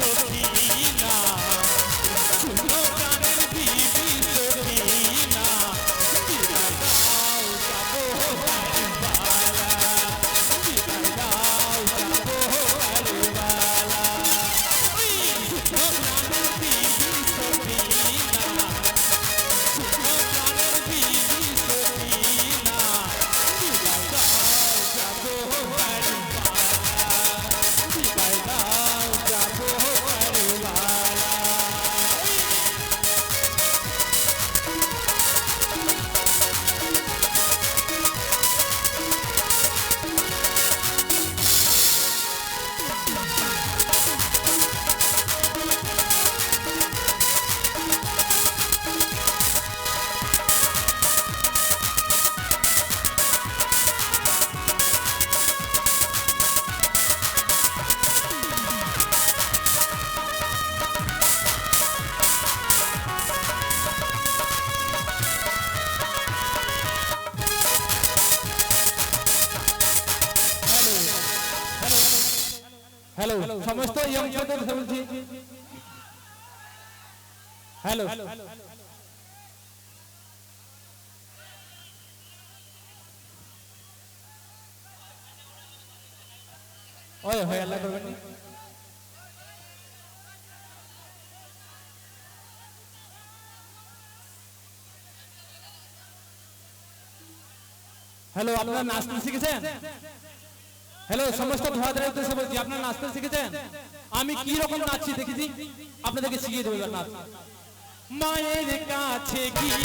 সত্যি হ্যালো সমস্ত ইয়ংস্টারদের বলছি হ্যালো ওই হয় আল্লাহ করবেন হ্যালো আপনারা নাচতে শিখেছেন হ্যালো সমস্ত উদ্দেশ্যে বলছি, আপনারা নাচতে শিখেছেন? আমি কি রকম নাচছি দেখেছি? আপনাদেরকে শিখিয়ে দেবো নাচ। মায়ের কাছে গিয়ে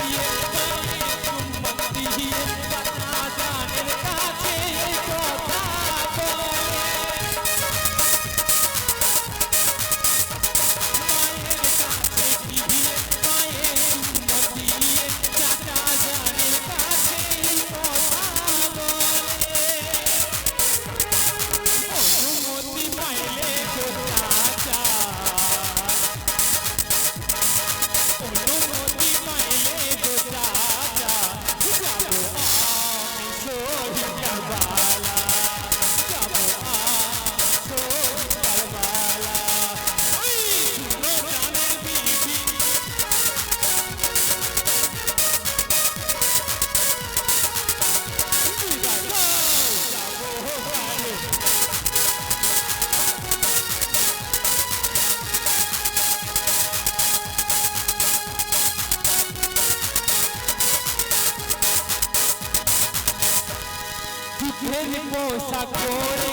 পোশাক পরে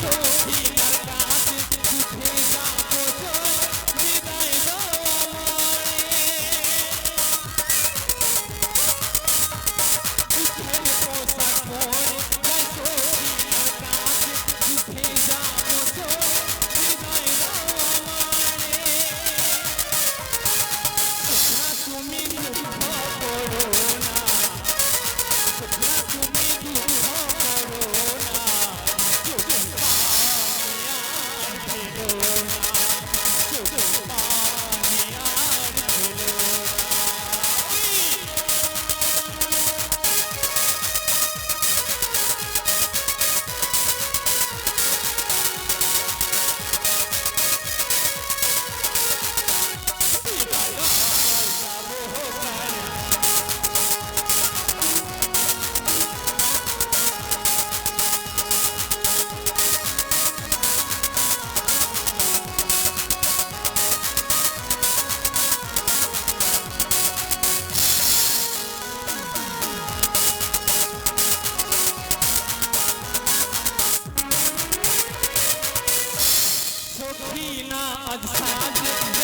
সখীনার কাছে ছুটে যাব বিদায় দাও আমারে পোশাক পরে তুমি দুঃখ করো। মদিনা আজ সাজে